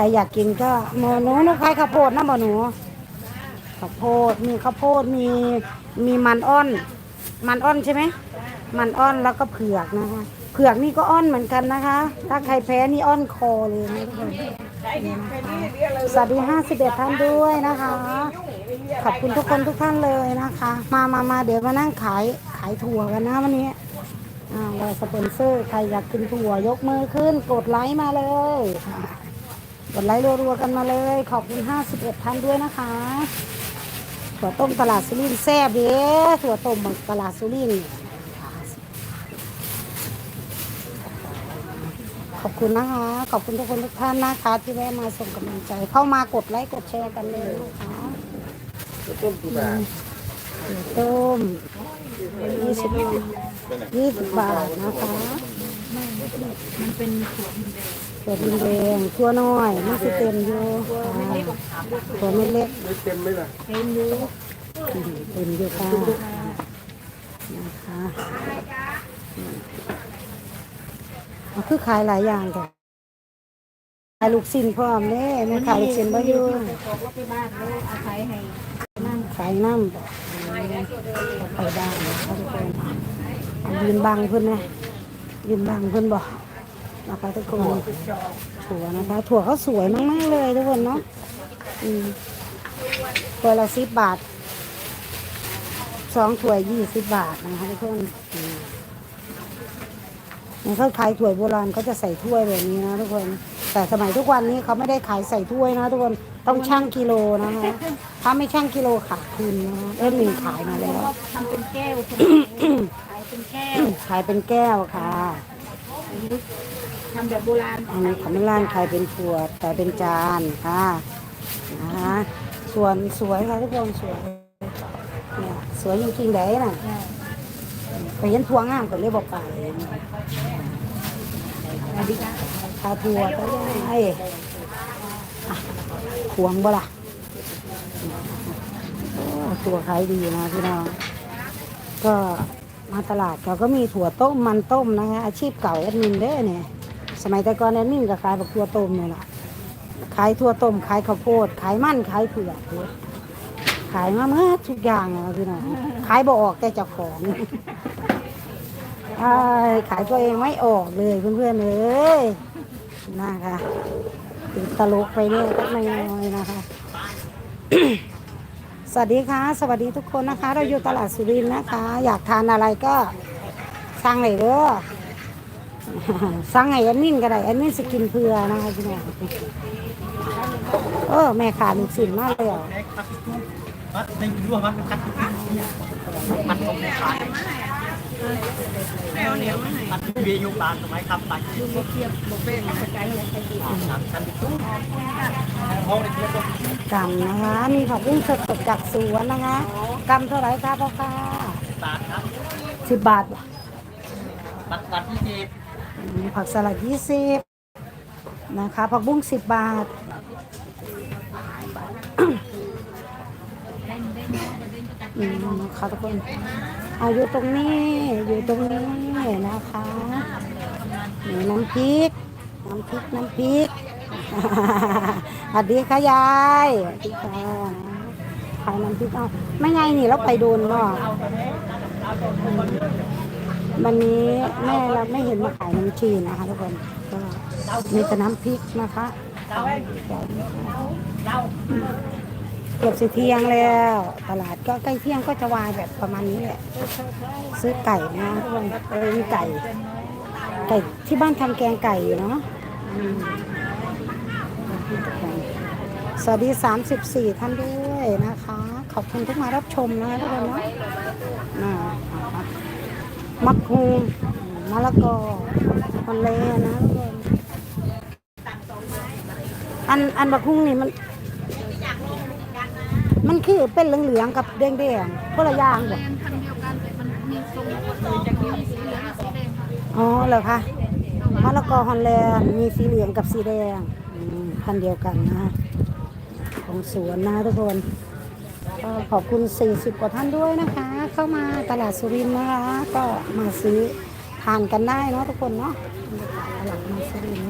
รอยากกินก็หมอหนูหนูขายข้าวโพดนะหมอหนูข้าวโพดมีข้าวโพดมีมีมันอ้อน มันอ้อนใช่ไหมมันอ้อนแล้วก็เผือกนะคะเผือกนี่ก็อ้อนเหมือนกันนะคะ ถ้าใครแพ้นี่อ้อนคอเลยนะทุกคนสวัสดีห้าสิบเอ็ดท่านด้วยนะคะ ขอบคุณทุกคนทุกท่านเลยนะคะ มามามาเดี๋ยวมานั่งขายขายถั่วกันนะวันนี้อ่าเราสปอนเซอร์ใครอยากกินถั่วยกมือขึ้นกดไลค์มาเลย ดไลค์รัวๆกันมาเลย ขอบคุณ 51ท่านด้วยนะคะ ถั่วต้มตลาดสุรินทร์แซ่บเด้ถั่วต้มตลาดสุรินทร์ขอบคุณนะคะ ขอบคุณทุกคนทุกท่านนะคะ ที่แวะมาส่งกำลังใจ เข้ามากดไลค์กดแชร์กันเลยนะคะต้มกี่บาทต้มยี่สิบยี่สิบบาทนะคะมันเป็นถั่วดินแดง ถั่วดินแดงถั่วน้อยมันสิเต็มอยู่อ่าถั่วเม็ดเล็กไม่เต็มไหมล่ะเต็มอยู่เต็มอยู่ค่ะนะคะมันคือขายหลายอย่างแต่ขายลูกชิ้นพร้อมเด้ไม่ขายลูกชิ้นบ่อยู่บอกว่าไปบ้านเลยเอาไปให้ขายน้ำไปบ้านนะคะทุกคนยืนบังเพิ่อนนะยืนบังเพิ่อนบอก นะคะทุกคนถั่วนะคะ ถั่วเขาสวยมากๆเลยทุกคนเนาะอืมตัวละสิบบาทสองถ้วยยี่สิบบาทนะคะทุกคนอืมเนี่ยเขาขายถ้วยโบราณเขาจะใส่ถ้วยแบบนี้นะทุกคน แต่สมัยทุกวันนี้เขาไม่ได้ขายใส่ถ้วยนะทุกคนต้องชั่งกิโลนะคะ ถ้าไม่ชั่งกิโลขาดทุนนะคะเอ็ดมินขายมาแล้วทำเป็นแก้วขายเป็นแก้วขายเป็นแก้วค่ะทำแบบโบราณอันนี้ขมิ้นร้านขายเป็นขวดขายเป็นจานค่ะนะคะส่วนสวยค่ะทุกคนสวยเนี่ยสวยจริงๆเลยน่ะไปเห็นพวงงามก็เลยบอกไปทาทัวก็ได้อะพวงบ่ล่ะตัวขายดีนะพี่น้อง ก็มาตลาดเขาก็มีถั่วต้มมันต้มนะคะอาชีพเก่าแอดมินเด้เนี่ย สมัยแต่ก่อนแอดมินก็ขายบักถั่วต้มเนี่ยแหละขายถั่วต้มขายข้าวโพด ขายมันขายเผือกขายมาเมื่อทุกอย่างเลยพี่น้องขายบ่ออกแต่เจ้าของขายตัวเองไม่ออกเลยเพื่อนๆเลยนะคะติดตลกไปเนี่ยก็ไม่น้อยนะคะ สวัสดีค่ะ สวัสดีทุกคนนะคะ เราอยู่ตลาดสุรินทร์นะคะ อยากทานอะไรก็สั่งเลยเด้อ สั่งไงแอดมินก็ได้แอดมินสกินเพื่อนะคะพี่น้องเออแม่ขาลูกศิลมากเลยอะมัดในรั้วมัดเป็นคัดมัดตรงในขาแมวเหนียวมัดเบียยุบานสมัยครับไปยูโบเทียบโบเป้งสกายเลยใครดีสามชั้นตู้ห้องในเทียบต้องกำนะคะมีผักบุ้งสดจากสวนนะคะกำเท่าไหร่คะพ่อค้าบบาทครับสิบบาทบัตรบัตรที่เจ็ดอืม ผักสลัดยี่สิบนะคะ ผักบุ้งสิบบาท อืมนะคะทุกคนอาอยู่ตรงนี้ อยู่ตรงนี้นะคะนี่น้ำพริก น้ำพริก น้ำพริกสวัสดีค่ะยายสวัสดีค่ะขายน้ำพริกเอาไม่ไงนี่เราไปโดนเนาะ วันนี้แม่เราไม่เห็นมาขายน้ำจีนนะคะทุกคนก็มีแต่น้ำพริกนะคะเกือบสิเที่ยงแล้ว ตลาดก็ใกล้เที่ยงก็จะวายแบบประมาณนี้แหละซื้อไก่นะทุกคนเออไก่ ไก่ที่บ้านทำแกงไก่เนาะสวัสดี 34 ท่านด้วยนะคะ ขอบคุณที่มารับชมนะทุกคนเนาะน่า มักฮูงมะละกอมันเลนะทุกคนอันอันบักฮุงนี่มัน มันคือเป็นเหลืองๆกับแดงๆคนละอย่างบ่พันธุ์เดียวกันแต่มันมีทรงจากมีสีเหลืองสีแดงค่ะอ๋อเหรอคะมะละกอฮอลแลนด์มีสีเหลืองกับสีแดงพันเดียวกันนะ ของสวนนะทุกคน ก็ขอบคุณ 40 กว่าท่านด้วยนะคะ เข้ามาตลาดสุรินทร์นะคะ ก็มาซื้อทานกันได้เนาะทุกคนเนาะตลาดมาสุรินทร์